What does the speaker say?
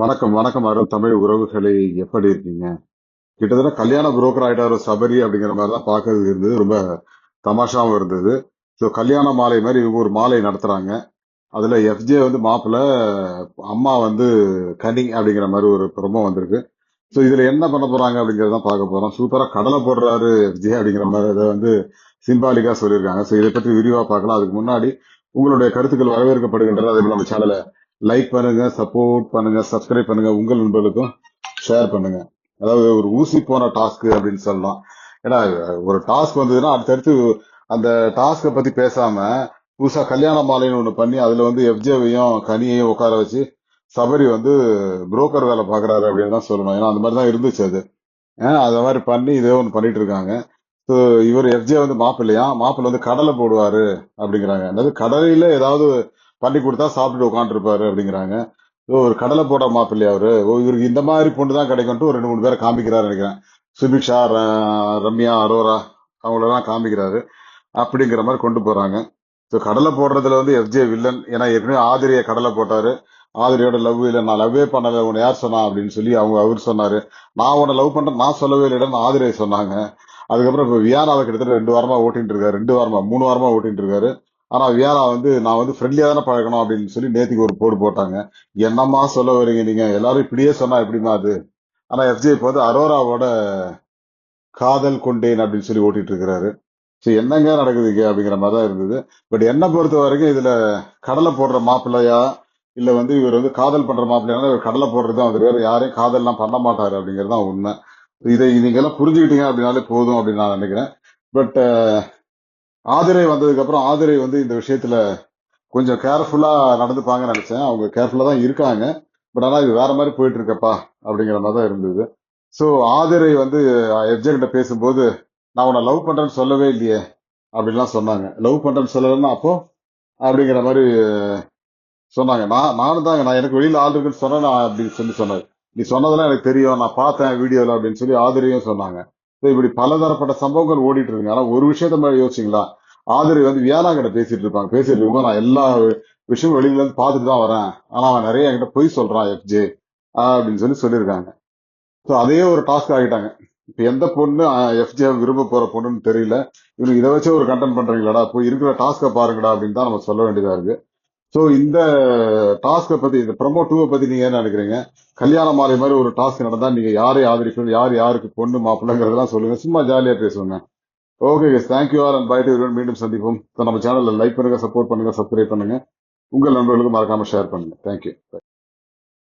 வணக்கம் வணக்கம் அருள் தமிழ் உறவுகளை எப்படி இருக்கீங்க? கிட்டத்தட்ட கல்யாண புரோக்கர் ஆயிட்டாரு சபரி அப்படிங்கிற மாதிரி தான் பார்க்கறது இருந்தது. ரொம்ப தமாஷாவும் இருந்தது. ஸோ கல்யாண மாலை மாதிரி இவங்க ஒரு மாலை நடத்துறாங்க. அதுல எஃப்ஜே வந்து மாப்பிள்ள அம்மா வந்து கனி அப்படிங்கிற மாதிரி ஒரு பிரமோ வந்திருக்கு. ஸோ இதுல என்ன பண்ண போறாங்க அப்படிங்கறத பார்க்க போறோம். சூப்பரா கடலை போடுறாரு எஃப்ஜே அப்படிங்கிற மாதிரி அதை வந்து சிம்பாலிக்கா சொல்லியிருக்காங்க. ஸோ இதை பற்றி விரிவா பார்க்கலாம். அதுக்கு முன்னாடி உங்களுடைய கருத்துக்கள் வரவேற்கப்படுகின்றது அதே நம்ம சேனலை லைக் பண்ணுங்க சப்போர்ட் பண்ணுங்க சப்ஸ்கிரைப் பண்ணுங்க உங்கள் நண்பர்களுக்கும் ஷேர் பண்ணுங்க. அதாவது ஒரு ஊசி போன டாஸ்க் அப்படின்னு சொல்லலாம். ஏன்னா ஒரு டாஸ்க் வந்ததுன்னா அடுத்தடுத்து அந்த டாஸ்கை பத்தி பேசாம புதுசா கல்யாண மாலைன்னு ஒன்று பண்ணி அதுல வந்து எஃப்ஜேவையும் கனியையும் உட்கார வச்சு சபரி வந்து புரோக்கர் வேலை பாக்குறாரு அப்படின்னு தான் சொல்லணும். ஏன்னா அந்த மாதிரி தான் இருந்துச்சு அது. ஏன்னா அந்த மாதிரி பண்ணி இதே ஒன்று பண்ணிட்டு இருக்காங்க. ஸோ இவர் எஃப்ஜே வந்து மாப்பிள்ளையா? மாப்பிள்ளை வந்து கடலை போடுவாரு அப்படிங்கிறாங்க. அதாவது கடலையில ஏதாவது பண்ணி கொடுத்தா சாப்பிட்டு உட்காந்துருப்பாரு அப்படிங்கிறாங்க. ஓ, ஒரு கடலை போட மாப்பிள்ளை அவரு? ஓ, இவருக்கு இந்த மாதிரி பொண்ணு தான் கிடைக்கும்ட்டு ஒரு ரெண்டு மூணு பேரை காமிக்கிறாரு நினைக்கிறேன். சுபிக்ஷா ர- ரம்யா அரோரா அவங்களெல்லாம் காமிக்கிறாரு. அப்படிங்கிற மாதிரி கொண்டு போறாங்க. ஸோ கடலை போடுறதுல வந்து எஃப்ஜே வில்லன் ஏன்னா ஏற்கனவே ஆதிரியை கடலை போட்டாரு. ஆதிரியோட லவ் இல்லை. நான் லவ்வே பண்ணல. உன்னை யார் சொன்னா? அப்படின்னு சொல்லி அவங்க அவர் சொன்னாரு. நான் உன்னை லவ் பண்றேன் நான் சொல்லவே இல்லைன்னு ஆதிரியை சொன்னாங்க. அதுக்கப்புறம் இப்போ வியானாவை கிட்டத்தட்ட ரெண்டு வாரமா ஓட்டிட்டு இருக்காரு. ரெண்டு வாரமா மூணு வாரமா ஓட்டிட்டு இருக்காரு. ஆனா வியானா வந்து நான் வந்து ஃப்ரெண்ட்லியா தானே பழகணும் அப்படின்னு சொல்லி நேத்திக்கு ஒரு போடு போட்டாங்க. என்னம்மா சொல்ல வரீங்க நீங்க? எல்லாரும் இப்படியே சொன்னா எப்படிமா அது? ஆனா எஃப்ஜே இப்போ வந்து அரோராவோட காதல் கொண்டேன் அப்படின்னு சொல்லி ஓட்டிட்டு இருக்கிறாரு. ஸோ என்னங்க நடக்குதுங்க அப்படிங்கிற மாதிரி தான் இருந்தது. பட் என்ன பொறுத்த வரைக்கும் இதுல கடலை போடுற மாப்பிள்ளையா? இல்ல வந்து இவர் வந்து காதல் பண்ற மாப்பிள்ளையா இவர் கடலை போடுறது தான் வேற யாரையும் காதல்லாம் பண்ண மாட்டாரு அப்படிங்கிறது தான் உண்மை. இதை நீங்க எல்லாம் புரிஞ்சுக்கிட்டீங்க அப்படின்னாலே போதும் அப்படின்னு நான் நினைக்கிறேன். பட் ஆதிரை வந்ததுக்கு அப்புறம் ஆதிரை வந்து இந்த விஷயத்துல கொஞ்சம் கேர்ஃபுல்லா நடந்துப்பாங்கன்னு நினைச்சேன். அவங்க கேர்ஃபுல்லா தான் இருக்காங்க. பட் ஆனா இது வேற மாதிரி போயிட்டு இருக்கப்பா அப்படிங்கிற மாதிரி தான் இருந்தது. ஸோ ஆதிரை வந்து எஃப்ஜே கிட்ட பேசும்போது நான் உன்னை லவ் பண்றேன்னு சொல்லவே இல்லையே அப்படின்லாம் சொன்னாங்க. லவ் பண்றேன்னு சொல்லலைன்னா அப்போ? அப்படிங்கிற மாதிரி சொன்னாங்க. நான் நானும் தாங்க நான் எனக்கு வெளியில ஆள் இருக்குன்னு சொன்னேன்? நான் அப்படின்னு சொல்லி சொன்னாரு. நீ சொன்னதெல்லாம் எனக்கு தெரியும். நான் பார்த்தேன் வீடியோல அப்படின்னு சொல்லி ஆதிரியும் சொன்னாங்க. இப்படி பலதரப்பட்ட சம்பவங்கள் ஓடிட்டு இருக்குங்க ஆனா ஒரு விஷயத்த மாதிரி யோசிச்சிங்களா? ஆதிரி வந்து வியானா கிட்ட பேசிட்டு இருப்பாங்க. பேசிட்டு இருக்கும்போது நான் எல்லா விஷயமும் வெளியில இருந்து பார்த்துட்டு தான் வரேன். ஆனா அவன் நிறைய என்கிட்ட பொய் சொல்றான் எஃப்ஜே அப்படின்னு சொல்லி சொல்லியிருக்காங்க. ஸோ அதே ஒரு டாஸ்க் ஆகிட்டாங்க. இப்ப எந்த பொண்ணு எஃப்ஜே விரும்ப போற பொண்ணுன்னு தெரியல. இவனுக்கு இதை வச்சே ஒரு கண்டென்ட் பண்றீங்களாடா? போய் இருக்கிற டாஸ்க்கை பாருங்கடா அப்படின்னு தான் நம்ம சொல்ல வேண்டியதா இருக்கு. ஸோ இந்த டாஸ்கை பத்தி இந்த ப்ரமோ டூவை பத்தி நீங்க என்ன நினைக்கிறீங்க? கல்யாண மாலை மாதிரி ஒரு டாஸ்க் நடந்தா நீங்க யாரை ஆதரிக்கணும் யார் யாருக்கு பொண்ணு மாப்பிள்ளைங்கிறதெல்லாம் சொல்லுங்க. சும்மா ஜாலியா பேசுவோங்க. Okay thank you R and bye to மீண்டும் சந்திப்போம். நம்ம சேனல்ல லைக் பண்ணுங்க சப்போர்ட் பண்ணுங்க சப்ஸ்கிரைப் பண்ணுங்க. உங்கள் நண்பர்களுக்கு மறக்காம ஷேர் பண்ணுங்க. தேங்க்யூ